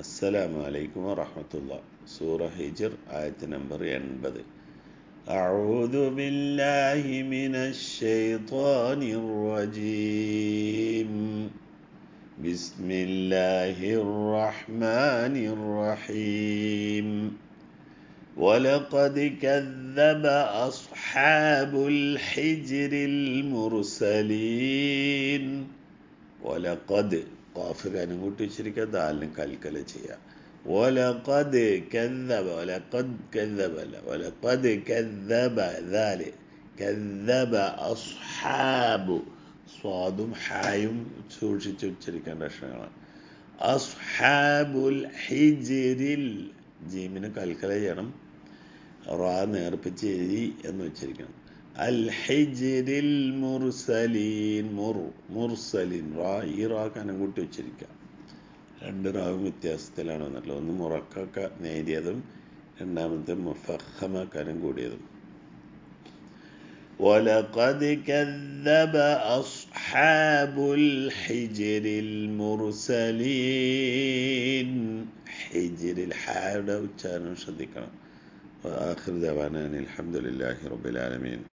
അസ്സലാമു അലൈക്കും വറഹമത്തുള്ള സൂറ ഹിജർ ആയത്ത് നമ്പർ എൺപത് أعوذ بالله من الشيطان الرجيم بسم الله الرحمن الرحيم ولقد كذب أصحاب الحجر المرسلين ولقد قاف كان قلت شركة دال كالكل ചെയ്യാം ولقد كذب ولقد كذب لا ولقد كذب ذلك كذب أصحاب സ്വാദും ഹായും സൂക്ഷിച്ച് ഉച്ചരിക്കേണ്ട അക്ഷരങ്ങളാണ് അസ്ഹാബുൽ ഹിജിരിൽ ജീമിന് കൽക്കല ചെയ്യണം റാ നേർപ്പിച്ച് എഴുതി എന്ന് ഉച്ചരിക്കണം അൽ ഹിജിരിൽ മുർസലീൻ മുർ മുർസലിൻ റാ ഈ റാ കനം കൂട്ടി ഉച്ചരിക്കാം രണ്ട് റാവും വ്യത്യാസത്തിലാണ് വന്നിട്ടുള്ളത് ഒന്ന് മുറക്ക നേരിയതും രണ്ടാമത്തെ മുഫഹമ കനം കൂടിയതും ولقد كذب أصحاب الحجر المرسلين حجر الحاجة وكانوا شديقنا وآخر دعوانا الحمد لله رب العالمين